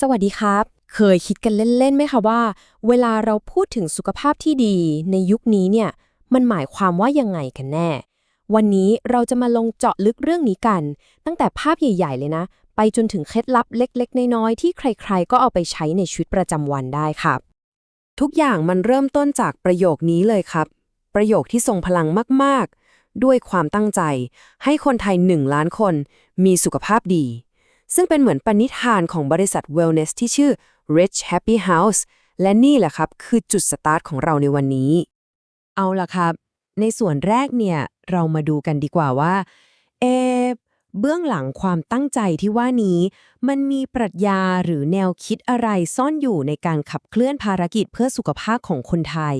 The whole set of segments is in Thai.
สวัสดีครับ เคยคิดกันเล่นๆไหมคะว่า เวลาเราพูดถึงสุขภาพที่ดีในยุคนี้เนี่ย มันหมายความว่ายังไงกันแน่ วันนี้เราจะมาลงเจาะลึกเรื่องนี้กัน ตั้งแต่ภาพใหญ่ ๆ เลยนะ ไปจนถึงเคล็ดลับเล็ก ๆ น้อยๆที่ใคร ๆ ก็เอาไปใช้ในชีวิตประจำวันได้ครับ ทุกอย่างมันเริ่มต้นจากประโยคนี้เลยครับ ประโยคที่ทรงพลังมากๆ ด้วยความตั้งใจ ให้คนไทย1ล้านคน มีสุขภาพดี ซึ่งเป็นเหมือนปณิธานของบริษัท Wellness ที่ชื่อ Rich Happy House และนี่แหละครับ คือจุดสตาร์ทของเราในวันนี้ เอาล่ะครับ ในส่วนแรกเนี่ย เรามาดูกันดีกว่าว่า เอ เบื้องหลังความตั้งใจที่ว่านี้ มันมีปรัชญาหรือแนวคิดอะไรซ่อนอยู่ในการขับเคลื่อนภารกิจเพื่อสุขภาพของคนไทย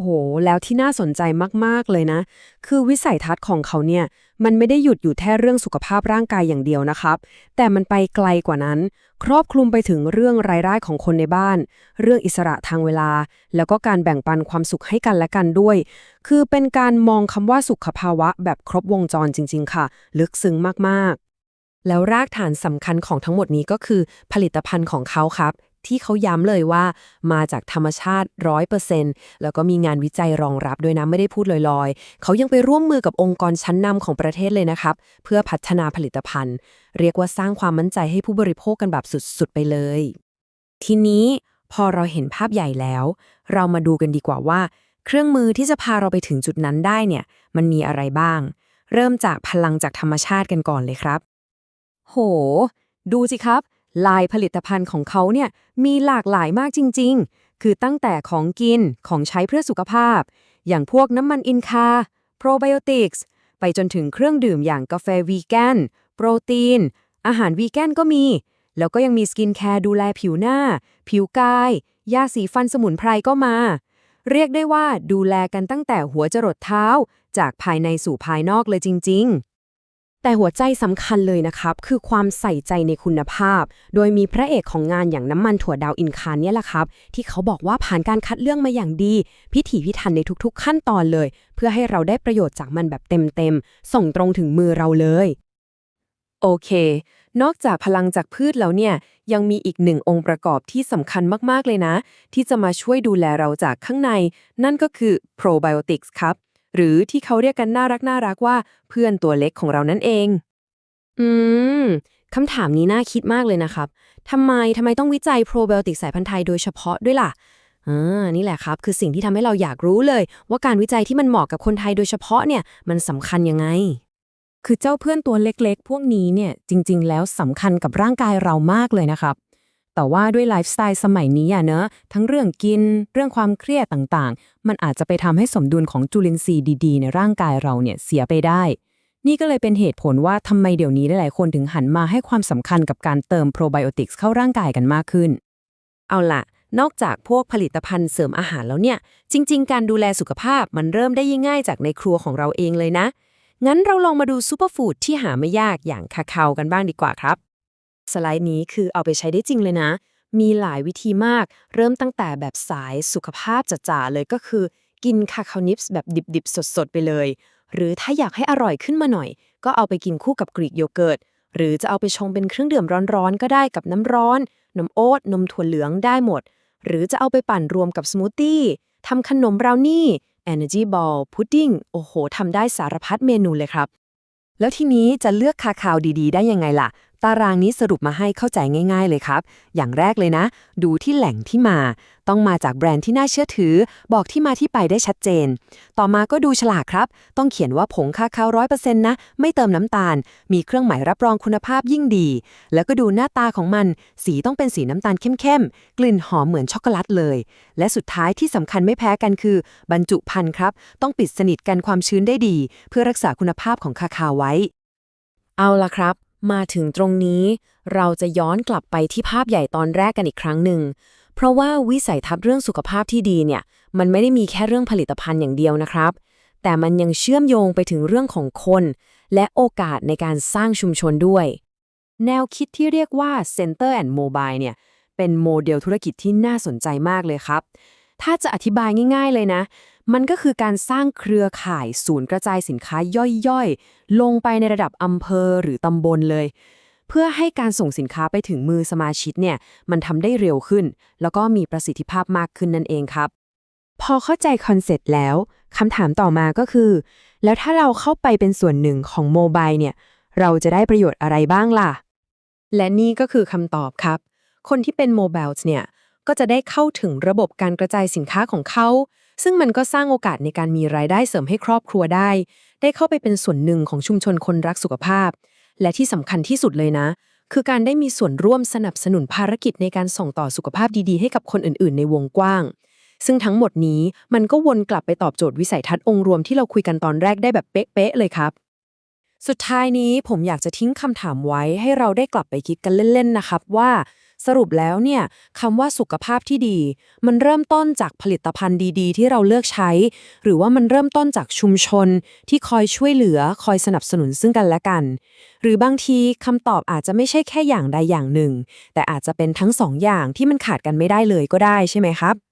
โห แล้วที่น่าสนใจมากๆเลยนะ คือวิสัยทัศน์ของเขาเนี่ย มันไม่ได้หยุดอยู่แค่เรื่องสุขภาพร่างกายอย่างเดียวนะครับ แต่มันไปไกลกว่านั้น ครอบคลุมไปถึงเรื่องรายได้ของคนในบ้าน เรื่องอิสระทางเวลา แล้วก็การแบ่งปันความสุขให้กันและกันด้วย คือเป็นการมองคำว่าสุขภาวะแบบครบวงจรจริง ๆ ค่ะ ลึกซึ้งมากๆแล้วรากฐานสำคัญของทั้งหมดนี้ก็คือผลิตภัณฑ์ของเขาครับ ที่เขาย้ำเลยว่ามาจากธรรมชาติ 100%แล้วก็มีงานวิจัยรองรับด้วยนะ ไม่ได้พูดลอยๆ เขายังไปร่วมมือกับองค์กรชั้นนำของประเทศเลยนะครับ เพื่อพัฒนาผลิตภัณฑ์ เรียกว่าสร้างความมั่นใจให้ผู้บริโภคกันแบบสุดๆ ไปเลย ทีนี้พอเราเห็นภาพใหญ่แล้ว เรามาดูกันดีกว่าว่า เครื่องมือที่จะพาเราไปถึงจุดนั้นได้เนี่ย มันมีอะไรบ้าง เริ่มจากพลังจากธรรมชาติกันก่อนเลยครับ โห ดูสิครับ ลายผลิตภัณฑ์ของเขาเนี่ยมีหลากหลายมากจริง ๆ คือตั้งแต่ของกินของใช้เพื่อสุขภาพ อย่างพวกน้ำมันอินคา โปรไบโอติกส์ ไปจนถึงเครื่องดื่มอย่างกาแฟวีแกน โปรตีน อาหารวีแกนก็มี แล้วก็ยังมีสกินแคร์ดูแลผิวหน้า ผิวกาย ยาสีฟันสมุนไพรก็มา เรียกได้ว่าดูแลกันตั้งแต่หัวจรดเท้า จากภายในสู่ภายนอกเลยจริง ๆ แต่หัวใจสำคัญเลยนะครับ คือความใส่ใจในคุณภาพ โดยมีพระเอกของงานอย่างน้ำมันถั่วดาวอินคานเนี่ยแหละครับ ที่เขาบอกว่าผ่านการคัดเลือกมาอย่างดี พิถีพิถันในทุกๆ ขั้นตอนเลย เพื่อให้เราได้ประโยชน์จากมันแบบเต็มๆ ส่งตรงถึงมือเราเลย โอเค นอกจากพลังจากพืชแล้วเนี่ย ยังมีอีกหนึ่งองค์ประกอบที่สำคัญมากๆเลยนะ ที่จะมาช่วยดูแลเราจากข้างใน นั่นก็คือ probiotics ครับ หรือที่เขาเรียกกันน่ารักน่ารักว่าเพื่อนตัวเล็กของเรานั่นเอง อืมคำถามนี้น่าคิดมากเลยนะครับทำไมทำไมต้องวิจัยโปรไบโอติกสายพันธุ์ไทยโดยเฉพาะด้วยล่ะอ่านี่แหละครับ คือสิ่งที่ทำให้เราอยากรู้เลย ว่าการวิจัยที่มันเหมาะกับคนไทยโดยเฉพาะเนี่ยมันสำคัญยังไง คือเจ้าเพื่อนตัวเล็กๆ พวกนี้เนี่ยจริง ๆ แล้วสำคัญกับร่างกายเรามากเลยนะครับ แต่ว่าด้วยไลฟ์สไตล์สมัยนี้อะเนอะทั้งเรื่องกินเรื่องความเครียดต่างๆ มันอาจจะไปทำให้สมดุลของจุลินทรีย์ดีๆ ในร่างกายเราเนี่ยเสียไปได้ นี่ก็เลยเป็นเหตุผลว่าทำไมเดี๋ยวนี้หลายๆคนถึงหันมาให้ความสำคัญกับการเติมโปรไบโอติกส์เข้าร่างกายกันมากขึ้น เอาล่ะนอกจากพวกผลิตภัณฑ์เสริมอาหารแล้วเนี่ย จริง ๆ การดูแลสุขภาพมันเริ่มได้ง่ายจากในครัวของเราเองเลยนะ งั้นเราลองมาดูซูเปอร์ฟู้ดที่หาไม่ยากอย่างคาคาวกันบ้างดีกว่าครับ สไลด์นี้คือเอาไปใช้ได้จริงเลยนะ มีหลายวิธีมาก เริ่มตั้งแต่แบบสายสุขภาพจ๋าๆเลยก็คือ กินคาคาวนิปส์แบบดิบๆ สดๆ ไปเลย หรือถ้าอยากให้อร่อยขึ้นมาหน่อย ก็เอาไปกินคู่กับกรีกโยเกิร์ต หรือจะเอาไปชงเป็นเครื่องดื่มร้อนๆ ก็ได้กับน้ำร้อน นมโอ๊ต นมถั่วเหลืองได้หมด หรือจะเอาไปปั่นรวมกับสมูทตี้ทำขนมบราวนี่ Energy Ball พุดดิ้งโอ้โหทำได้สารพัดเมนูเลยครับ แล้วทีนี้จะเลือกคาคาวดี ๆ ได้ยังไงล่ะ ตารางนี้สรุปมาให้เข้าใจง่าย ๆ เลยครับ อย่างแรกเลยนะ ดูที่แหล่งที่มา ต้องมาจากแบรนด์ที่น่าเชื่อถือ บอกที่มาที่ไปได้ชัดเจน ต่อมาก็ดูฉลากครับ ต้องเขียนว่าผงคาคาวร้อยเปอร์เซ็นต์นะ ไม่เติมน้ำตาล มีเครื่องหมายรับรองคุณภาพยิ่งดี แล้วก็ดูหน้าตาของมัน สีต้องเป็นสีน้ำตาลเข้มๆ กลิ่นหอมเหมือนช็อกโกแลตเลย และสุดท้ายที่สำคัญไม่แพ้กันคือ บรรจุภัณฑ์ครับ ต้องปิดสนิทกันความชื้นได้ดี เพื่อรักษาคุณภาพของคาคาวไว้ เอาละครับ มาถึงตรงนี้ เราจะย้อนกลับไปที่ภาพใหญ่ตอนแรกกันอีกครั้งหนึ่ง เพราะว่าวิสัยทัศน์เรื่องสุขภาพที่ดีเนี่ย มันไม่ได้มีแค่เรื่องผลิตภัณฑ์อย่างเดียวนะครับ แต่มันยังเชื่อมโยงไปถึงเรื่องของคน และโอกาสในการสร้างชุมชนด้วย แนวคิดที่เรียกว่า Center and Mobile เนี่ย เป็นโมเดลธุรกิจที่น่าสนใจมากเลยครับ ถ้าจะอธิบายง่าย ๆเลยนะ มันก็คือการสร้างเครือข่ายศูนย์กระจายสินค้าย่อยๆ ลงไปในระดับอำเภอหรือตำบลเลย เพื่อให้การส่งสินค้าไปถึงมือสมาชิกเนี่ยมันทำได้เร็วขึ้น แล้วก็มีประสิทธิภาพมากขึ้นนั่นเองครับ พอเข้าใจคอนเซ็ปต์แล้วคำถามต่อมาก็คือ แล้วถ้าเราเข้าไปเป็นส่วนหนึ่งของโมบายเนี่ยเราจะได้ประโยชน์อะไรบ้างล่ะ และนี่ก็คือคำตอบครับ คนที่เป็นโมบายเนี่ยก็จะได้เข้าถึงระบบการกระจายสินค้าของเขา ซึ่งมันก็สร้างโอกาสในการมีรายได้เสริมให้ครอบครัวได้ ได้เข้าไปเป็นส่วนหนึ่งของชุมชนคนรักสุขภาพ และที่สำคัญที่สุดเลยนะ คือการได้มีส่วนร่วมสนับสนุนภารกิจในการส่งต่อสุขภาพดีๆ ให้กับคนอื่น ๆ ในวงกว้าง ซึ่งทั้งหมดนี้มันก็วนกลับไปตอบโจทย์วิสัยทัศน์องค์รวมที่เราคุยกันตอนแรกได้แบบเป๊ะๆเลยครับสุดท้ายนี้ผมอยากจะทิ้งคำถามไว้ให้เราได้กลับไปคิดกันเล่น ๆ นะครับว่า สรุปแล้วเนี่ยคำว่าสุขภาพที่ดี มันเริ่มต้นจากผลิตภัณฑ์ดีๆ ที่เราเลือกใช้ หรือว่ามันเริ่มต้นจากชุมชนที่คอยช่วยเหลือคอยสนับสนุนซึ่งกันและกัน หรือบางทีคำตอบอาจจะไม่ใช่แค่อย่างใดอย่างหนึ่ง แต่อาจจะเป็นทั้งสองอย่างที่มันขาดกันไม่ได้เลยก็ได้ใช่ไหมครับ